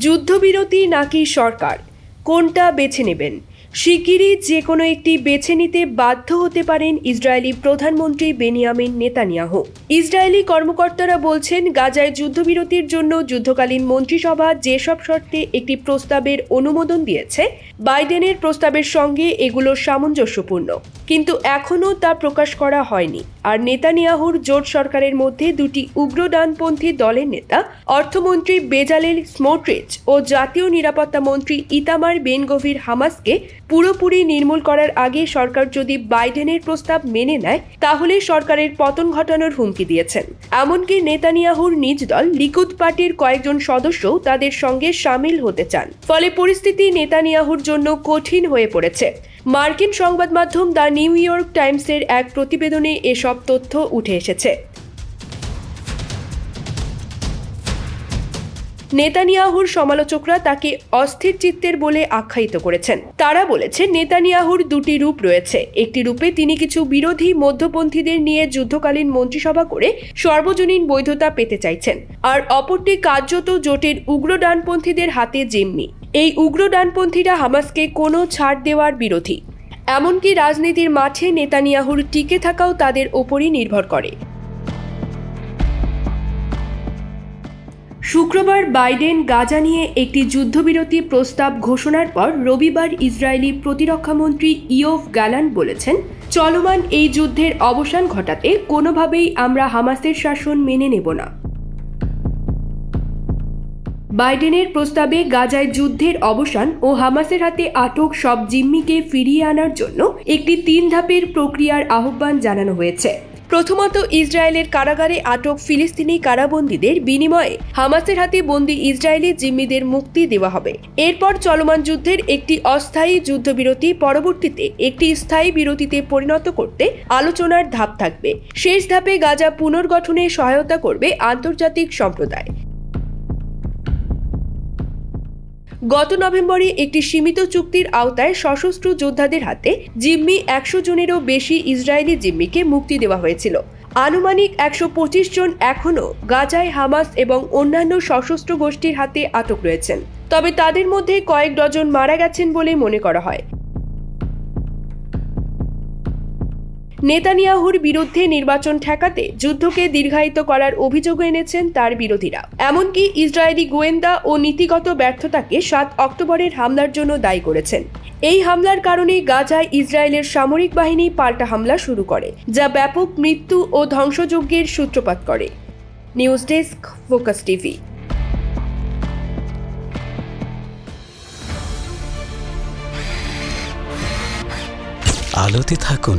যুদ্ধবিরতি নাকি সরকার? কোনটা বেছে নেবেন? শিগগিরই যে কোনো একটি বেছে নিতে বাধ্য হতে পারেন ইসরায়েলি প্রধানমন্ত্রী বেনিয়ামিন নেতানিয়াহু। ইসরায়েলি কর্মকর্তারা বলছেন, গাজায় যুদ্ধবিরতির জন্য যুদ্ধকালীন মন্ত্রিসভা যেসব শর্তে একটি প্রস্তাবের অনুমোদন দিয়েছে, বাইডেনের প্রস্তাবের সঙ্গে এগুলো সামঞ্জস্যপূর্ণ। কিন্তু এখনও তা প্রকাশ করা হয়নি। আর নেতানিয়াহুর জোট সরকারের মধ্যে দুটি উগ্র ডানপন্থী দলের নেতা, অর্থমন্ত্রী বেজালেল স্মোট্রিচ ও জাতীয় নিরাপত্তা মন্ত্রী ইতামার বেন গভীর হামাসকে পুরোপুরি নির্মূল করার আগে সরকার যদি বাইডেনের প্রস্তাব মেনে নেয়, তাহলে সরকারের পতন ঘটানোর হুমকি দিয়েছেন। এমনকি নেতানিয়াহুর নিজ দল লিকুদ পার্টির কয়েকজন সদস্যও তাদের সঙ্গে সামিল হতে চান। ফলে পরিস্থিতি নেতানিয়াহুর জন্য কঠিন হয়ে পড়েছে। মার্কিন সংবাদ মাধ্যম দ্য নিউ ইয়র্ক টাইমসের এক প্রতিবেদনে এসব তথ্য উঠে এসেছে। নেতানিয়াহুর সমালোচকরা তাকে অস্থির চিত্তের বলে আখ্যায়িত করেছেন। তারা বলেছে নেতানিয়াহুর দুটি রূপ রয়েছে। একটি রূপে তিনি কিছু বিরোধী মধ্যপন্থীদের নিয়ে যুদ্ধকালীন মন্ত্রিসভা করে সর্বজনীন বৈধতা পেতে চাইছেন। আর অপরটি কার্যত জোটের উগ্র ডানপন্থীদের হাতে জিম্মি এই উগ্র ডানপন্থীরা হামাসকে কোনো ছাড় দেওয়ার বিরোধী। এমনকি রাজনীতির মাঠে নেতানিয়াহুর টিকে থাকাও তাদের ওপরই নির্ভর করে। শুক্রবার বাইডেন গাজা নিয়ে একটি যুদ্ধবিরতি প্রস্তাব ঘোষণার পর রবিবার ইসরায়েলি প্রতিরক্ষামন্ত্রী ইয়োভ গ্যালান বলেছেন, চলমান এই যুদ্ধের অবসান ঘটাতে কোনোভাবেই আমরা হামাসের শাসন মেনে নেব না। বাইডেনের প্রস্তাবে গাজায় যুদ্ধের অবসান ও হামাসের হাতে আটক সব জিম্মিকে ফিরিয়ে আনার জন্য একটি তিন ধাপের প্রক্রিয়ার আহ্বান জানানো হয়েছে। প্রথমত ইসরায়েলের কারাগারে আটক ফিলিস্তিনি কারাবন্দীদের বিনিময়ে হামাসের হাতে বন্দি ইসরায়েলি জিম্মিদের মুক্তি দেওয়া হবে। এরপর চলমান যুদ্ধের একটি অস্থায়ী যুদ্ধবিরতি পরবর্তীতে একটি স্থায়ী বিরতিতে পরিণত করতে আলোচনার ধাপ থাকবে। শেষ ধাপে গাজা পুনর্গঠনে সহায়তা করবে আন্তর্জাতিক সম্প্রদায়। গত নভেম্বরে একটি সীমিত চুক্তির আওতায় সশস্ত্র যোদ্ধাদের হাতে জিম্মি একশো জনেরও বেশি ইসরায়েলি জিম্মিকে মুক্তি দেওয়া হয়েছিল। আনুমানিক একশো পঁচিশ জন এখনও গাজায় হামাস এবং অন্যান্য সশস্ত্র গোষ্ঠীর হাতে আটক রয়েছেন। তবে তাদের মধ্যে কয়েক ডজন মারা গেছেন বলে মনে করা হয়। নেতানিয়াহুর বিরুদ্ধে নির্বাচন ঠেকাতে যুদ্ধকে দীর্ঘায়িত করার অভিযোগ এনেছেন তার বিরোধীরা। এমনকি ইসরায়েলি গোয়েন্দা ও নীতিগত ব্যর্থতাকে সাত অক্টোবরের হামলার জন্য দায়ী করেছেন। এই হামলার কারণে গাজায় ইসরায়েলের সামরিক বাহিনী পাল্টা হামলা শুরু করে, যা ব্যাপক মৃত্যু ও ধ্বংসযজ্ঞের সূত্রপাত করে। News desk, focus TV. আলোতে থাকুন